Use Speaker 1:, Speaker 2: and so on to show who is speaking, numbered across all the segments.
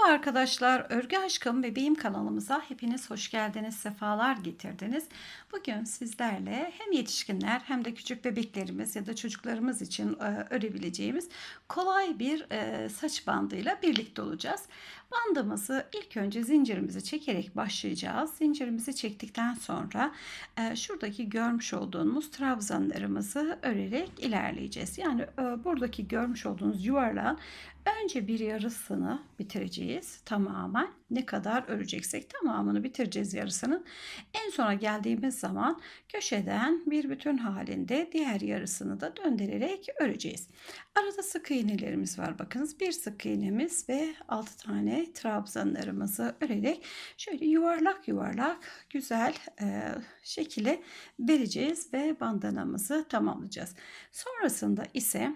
Speaker 1: arkadaşlar, Örgü Aşkım Bebeğim kanalımıza hepiniz hoş geldiniz, sefalar getirdiniz. Bugün sizlerle hem yetişkinler hem de küçük bebeklerimiz ya da çocuklarımız için e, örebileceğimiz kolay bir e, saç bandıyla birlikte olacağız. Bandımızı ilk önce zincirimizi çekerek başlayacağız. Zincirimizi çektikten sonra e, şuradaki görmüş olduğumuz trabzanlarımızı örerek ilerleyeceğiz. Yani buradaki görmüş olduğunuz yuvarlağın önce bir yarısını bitireceğiz tamamen. Ne kadar öreceksek tamamını bitireceğiz yarısının. En sona geldiğimiz zaman köşeden bir bütün halinde diğer yarısını da döndürerek öreceğiz. Arada sık iğnelerimiz var bakınız. Bir sık iğnemiz ve 6 tane trabzanlarımızı örerek şöyle yuvarlak yuvarlak güzel e, şekilde vereceğiz ve bandanamızı tamamlayacağız. Sonrasında ise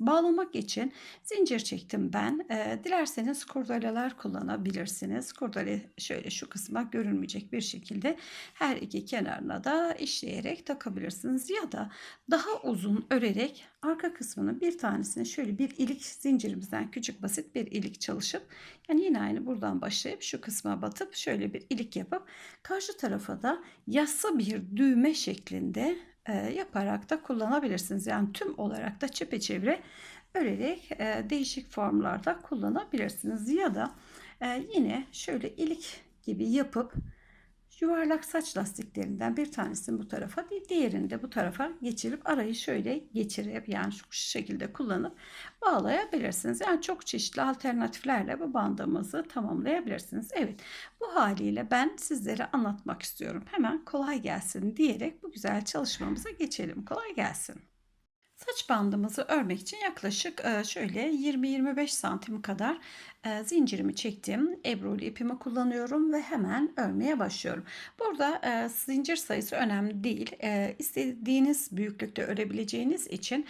Speaker 1: Bağlamak için zincir çektim ben. E, dilerseniz kurdeleler kullanabilirsiniz. Kurdele şöyle şu kısma görünmeyecek bir şekilde her iki kenarına da işleyerek takabilirsiniz. Ya da daha uzun örerek arka kısmını bir tanesini şöyle bir ilik zincirimizden küçük basit bir ilik çalışıp yani yine aynı buradan başlayıp şu kısma batıp şöyle bir ilik yapıp karşı tarafa da yassa bir düğme şeklinde yaparak da kullanabilirsiniz. Yani tüm olarak da çepeçevre örerek e, değişik formlarda kullanabilirsiniz. Ya da e, yine şöyle ilik gibi yapıp yuvarlak saç lastiklerinden bir tanesini bu tarafa diğerini de bu tarafa geçirip arayı şöyle geçirip yani şu şekilde kullanıp bağlayabilirsiniz. Yani çok çeşitli alternatiflerle bu bandımızı tamamlayabilirsiniz. Evet bu haliyle ben sizlere anlatmak istiyorum. Hemen kolay gelsin diyerek bu güzel çalışmamıza geçelim. Kolay gelsin. Saç bandımızı örmek için yaklaşık şöyle 20-25 santim kadar zincirimi çektim. Ebruli ipimi kullanıyorum ve hemen örmeye başlıyorum. Burada zincir sayısı önemli değil. İstediğiniz büyüklükte örebileceğiniz için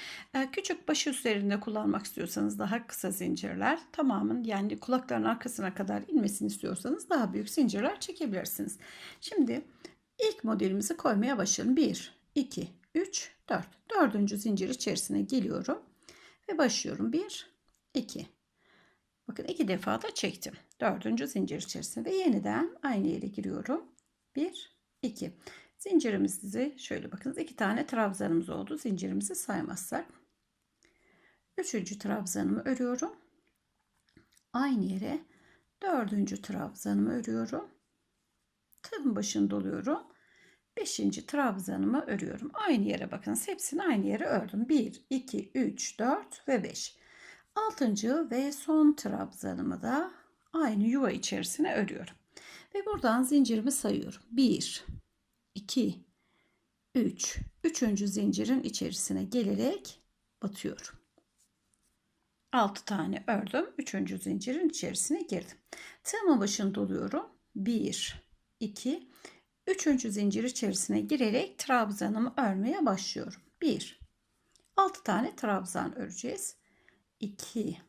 Speaker 1: küçük başı üzerinde kullanmak istiyorsanız daha kısa zincirler tamamın yani kulakların arkasına kadar inmesini istiyorsanız daha büyük zincirler çekebilirsiniz. Şimdi ilk modelimizi koymaya başlayalım. 1, 2, 3, 4. Dördüncü zincir içerisine geliyorum ve başlıyorum. 1, 2. Bakın iki defa da çektim. Dördüncü zincir içerisine ve yeniden aynı yere giriyorum. 1, 2. Zincirimizi şöyle bakınız iki tane trabzanımız oldu. Zincirimizi saymazsak. Üçüncü trabzanımı örüyorum. Aynı yere dördüncü trabzanımı örüyorum. Tığın başını doluyorum 5. trabzanımı örüyorum. Aynı yere bakın. Hepsini aynı yere ördüm. 1, 2, 3, 4 ve 5. 6. ve son trabzanımı da aynı yuva içerisine örüyorum. Ve buradan zincirimi sayıyorum. 1, 2, 3. Üçüncü zincirin içerisine gelerek batıyorum. 6 tane ördüm. Üçüncü zincirin içerisine girdim. Tığımın başını doluyorum. 1, 2, Üçüncü zincir içerisine girerek trabzanımı örmeye başlıyorum. 1. 6 tane trabzan öreceğiz. 2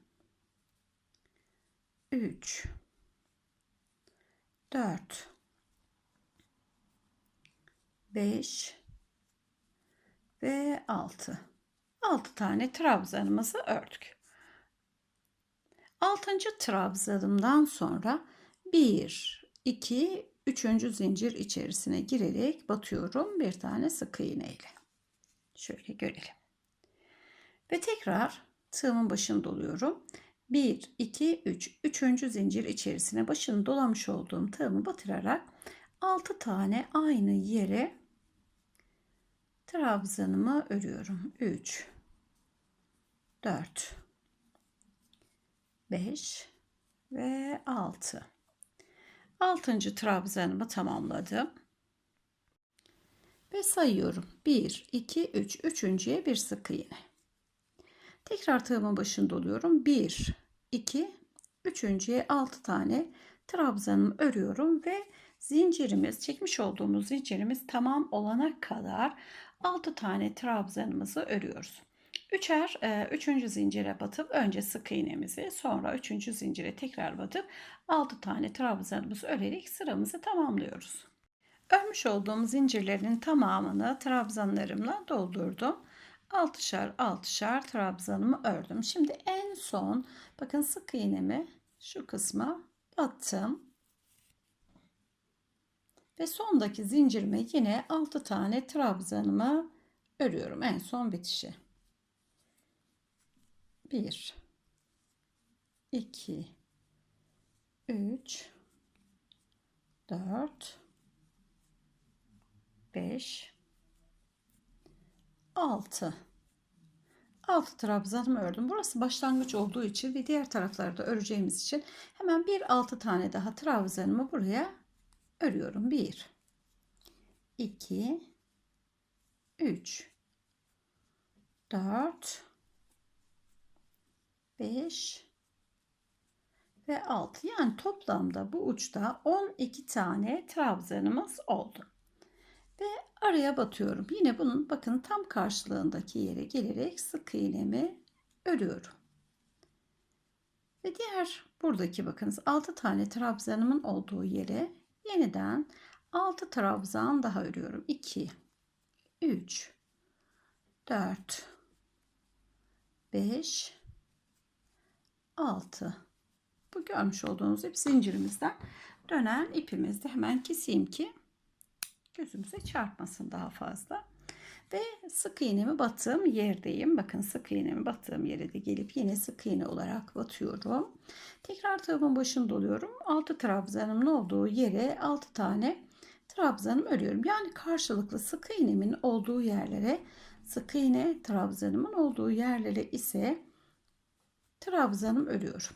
Speaker 1: 3 4 5 ve 6. 6 tane trabzanımızı ördük. 6. trabzanımdan sonra 1 2 üçüncü zincir içerisine girerek batıyorum bir tane sık iğne ile. Şöyle görelim. Ve tekrar tığımın başını doluyorum. 1, 2, 3. Üçüncü zincir içerisine başını dolamış olduğum tığımı batırarak 6 tane aynı yere trabzanımı örüyorum. 3, 4, 5 ve 6. 6. trabzanımı tamamladım. Ve sayıyorum. 1, 2, 3. Üçüncüye bir sık iğne. Tekrar tığımın başında oluyorum. 1, 2, üçüncüye 6 tane trabzanımı örüyorum ve zincirimiz, çekmiş olduğumuz zincirimiz tamam olana kadar 6 tane trabzanımızı örüyoruz. Üçer, e, üçüncü zincire batıp önce sık iğnemizi sonra üçüncü zincire tekrar batıp 6 tane trabzanımızı örerek sıramızı tamamlıyoruz. Örmüş olduğum zincirlerin tamamını trabzanlarımla doldurdum. Altışar altışar trabzanımı ördüm. Şimdi en son bakın sık iğnemi şu kısma battım. Ve sondaki zincirime yine 6 tane trabzanımı örüyorum en son bitişi. 1 2 3 4 5 6 6 trabzanımı ördüm. Burası başlangıç olduğu için ve diğer tarafları da öreceğimiz için hemen bir 6 tane daha trabzanımı buraya örüyorum. 1 2 3 4 5 ve 6 yani toplamda bu uçta 12 tane trabzanımız oldu. Ve araya batıyorum. Yine bunun bakın tam karşılığındaki yere gelerek sık iğnemi örüyorum. Ve diğer buradaki bakınız 6 tane trabzanımın olduğu yere yeniden 6 trabzan daha örüyorum. 2 3 4 5 6 bu görmüş olduğunuz ip zincirimizden dönen ipimizde hemen keseyim ki gözümüze çarpmasın daha fazla. Ve sık iğnemi battığım yerdeyim. Bakın sık iğnemi battığım yere de gelip yine sık iğne olarak batıyorum. Tekrar tığımın başını doluyorum. 6 trabzanımın olduğu yere 6 tane trabzanım örüyorum. Yani karşılıklı sık iğnemin olduğu yerlere sık iğne trabzanımın olduğu yerlere ise trabzanım örüyorum.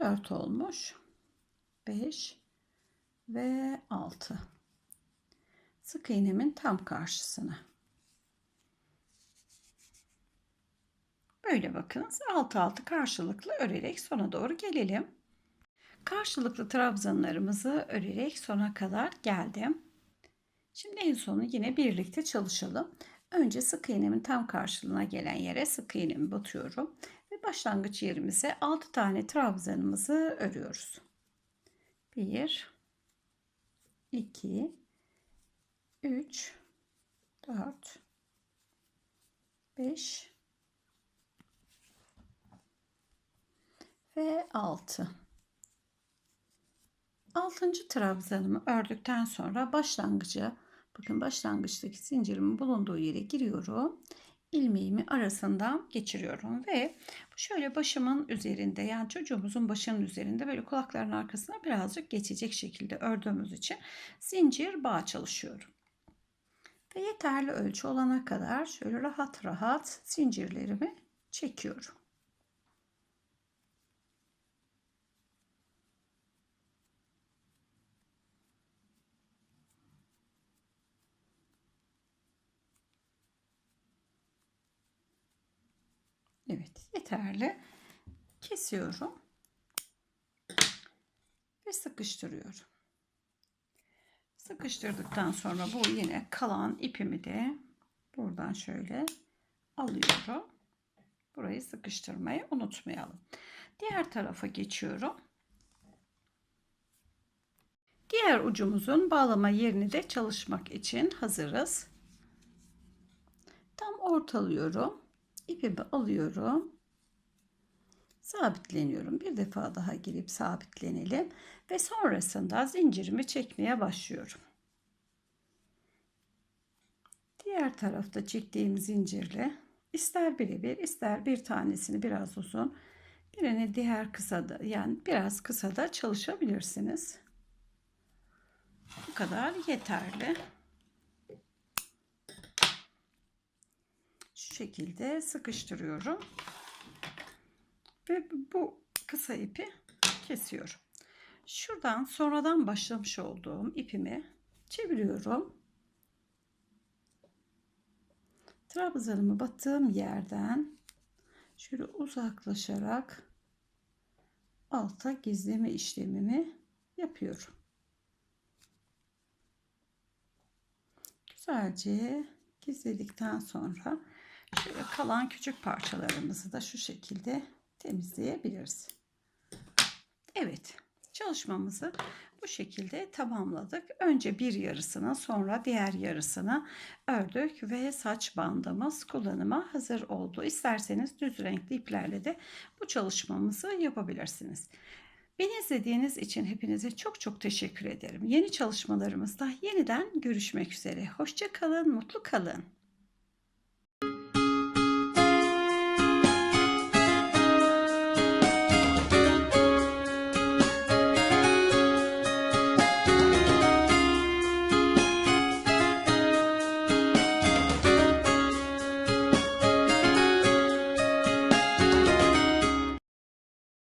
Speaker 1: 4 olmuş. 5 ve 6. Sık iğnemin tam karşısına. Böyle bakınız alt altı karşılıklı örerek sona doğru gelelim. Karşılıklı trabzanlarımızı örerek sona kadar geldim. Şimdi en sonu yine birlikte çalışalım. Önce sık iğnemin tam karşılığına gelen yere sık iğnemi batıyorum ve başlangıç yerimize 6 tane trabzanımızı örüyoruz. 1 2 3 4 5 ve 6 6. trabzanımı ördükten sonra başlangıcı bakın başlangıçtaki zincirimin bulunduğu yere giriyorum ilmeğimi arasından geçiriyorum ve şöyle başımın üzerinde yani çocuğumuzun başının üzerinde böyle kulakların arkasına birazcık geçecek şekilde ördüğümüz için zincir bağ çalışıyorum. Ve yeterli ölçü olana kadar şöyle rahat rahat zincirlerimi çekiyorum. Evet yeterli. Kesiyorum. Ve sıkıştırıyorum. Sıkıştırdıktan sonra bu yine kalan ipimi de buradan şöyle alıyorum. Burayı sıkıştırmayı unutmayalım. Diğer tarafa geçiyorum. Diğer ucumuzun bağlama yerini de çalışmak için hazırız. Tam ortalıyorum ipimi alıyorum. Sabitleniyorum. Bir defa daha girip sabitlenelim ve sonrasında zincirimi çekmeye başlıyorum. Diğer tarafta çektiğim zincirle ister birebir ister bir tanesini biraz uzun birini diğer kısa da yani biraz kısa da çalışabilirsiniz. Bu kadar yeterli. Şekilde sıkıştırıyorum. Ve bu kısa ipi kesiyorum. Şuradan sonradan başlamış olduğum ipimi çeviriyorum. Trabzanımı battığım yerden şöyle uzaklaşarak alta gizleme işlemimi yapıyorum. Güzelce gizledikten sonra Şöyle kalan küçük parçalarımızı da şu şekilde temizleyebiliriz. Evet çalışmamızı bu şekilde tamamladık. Önce bir yarısını sonra diğer yarısını ördük ve saç bandımız kullanıma hazır oldu. İsterseniz düz renkli iplerle de bu çalışmamızı yapabilirsiniz. Beni izlediğiniz için hepinize çok çok teşekkür ederim. Yeni çalışmalarımızda yeniden görüşmek üzere. Hoşça kalın, mutlu kalın.